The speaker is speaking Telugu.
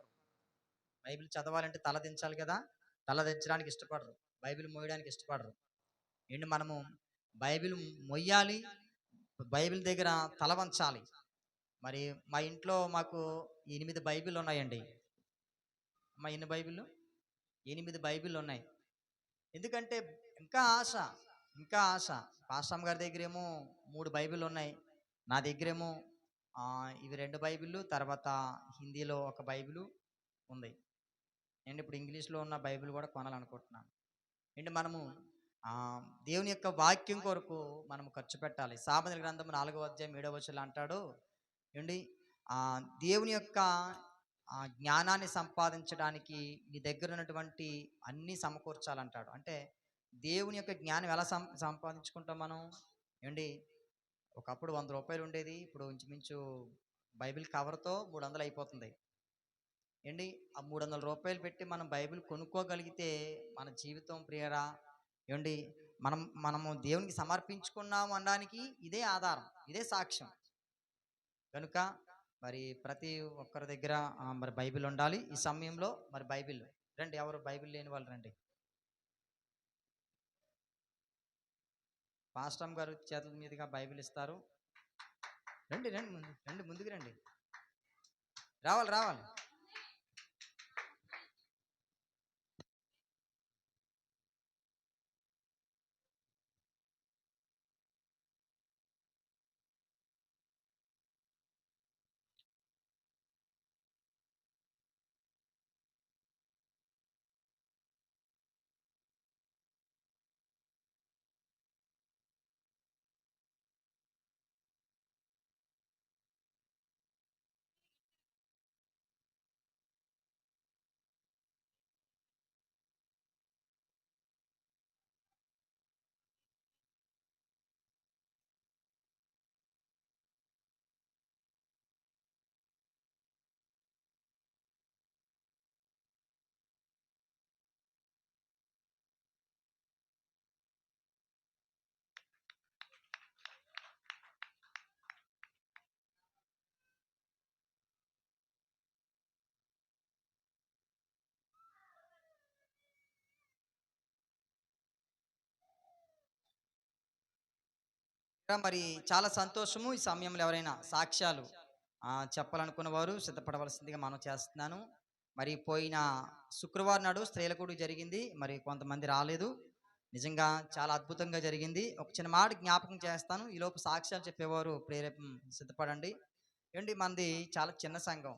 ఇష్టపడరు. బైబిల్ చదవాలంటే తల దించాలి కదా తల దించడానికి ఇష్టపడరు. బైబిల్ మోయడానికి ఇష్టపడరు. ఏంటి మనము బైబిల్ మొయ్యాలి బైబిల్ దగ్గర తల వంచాలి. మరి మా ఇంట్లో మాకు ఎనిమిది బైబిల్ ఉన్నాయండి. మా ఎన్ని బైబిల్ ఎనిమిది బైబిల్ ఉన్నాయి. ఎందుకంటే ఇంకా ఆశ ఇంకా ఆశ. పాస్టమ్ గారి దగ్గరేమో మూడు బైబిల్ ఉన్నాయి. నా దగ్గరేమో ఇవి రెండు బైబిళ్ళు తర్వాత హిందీలో ఒక బైబిల్ ఉంది. నేను ఇప్పుడు ఇంగ్లీష్లో ఉన్న బైబిల్ కూడా కొనాలనుకుంటున్నాను. ఏంటి మనము దేవుని యొక్క వాక్యం కొరకు మనం ఖర్చు పెట్టాలి. సామాన్య గ్రంథం నాలుగవ అధ్యాయం ఏడవ వచ్చులు అంటాడు ఏంటి దేవుని యొక్క జ్ఞానాన్ని సంపాదించడానికి నీ దగ్గర ఉన్నటువంటి అన్నీ సమకూర్చాలంటాడు. అంటే దేవుని యొక్క జ్ఞానం ఎలా సం సంపాదించుకుంటాం మనం? ఏంటి ఒకప్పుడు వంద రూపాయలు ఉండేది ఇప్పుడు ఇంచుమించు బైబిల్ కవర్తో మూడు వందలు అయిపోతుంది. ఏంటి? ఆ మూడు వందల రూపాయలు పెట్టి మనం బైబిల్ కొనుక్కోగలిగితే మన జీవితం ప్రియరా ఏమండి మనం మనము దేవునికి సమర్పించుకున్నాము అనడానికి ఇదే ఆధారం ఇదే సాక్ష్యం. కనుక మరి ప్రతి ఒక్కరి దగ్గర మరి బైబిల్ ఉండాలి. ఈ సమయంలో మరి బైబిల్ రండి ఎవరు బైబిల్ లేని వాళ్ళు రండి. పాస్టమ్ గారు చేతుల మీదుగా బైబిల్ ఇస్తారు. రండి రండి ముందు రండి ముందుకు రండి. రావాలి రావాలి ఇంకా మరి చాలా సంతోషము ఈ సమయంలో ఎవరైనా సాక్ష్యాలు చెప్పాలనుకున్న వారు సిద్ధపడవలసిందిగా మనం చేస్తున్నాను. మరి పోయిన శుక్రవారం నాడు స్త్రీలకూడు జరిగింది. మరి కొంతమంది రాలేదు. నిజంగా చాలా అద్భుతంగా జరిగింది. ఒక చిన్న మాట జ్ఞాపకం చేస్తాను. ఈలోపు సాక్ష్యాలు చెప్పేవారు ప్రేరేపం సిద్ధపడండి. ఏంటి మనది చాలా చిన్న సంఘం.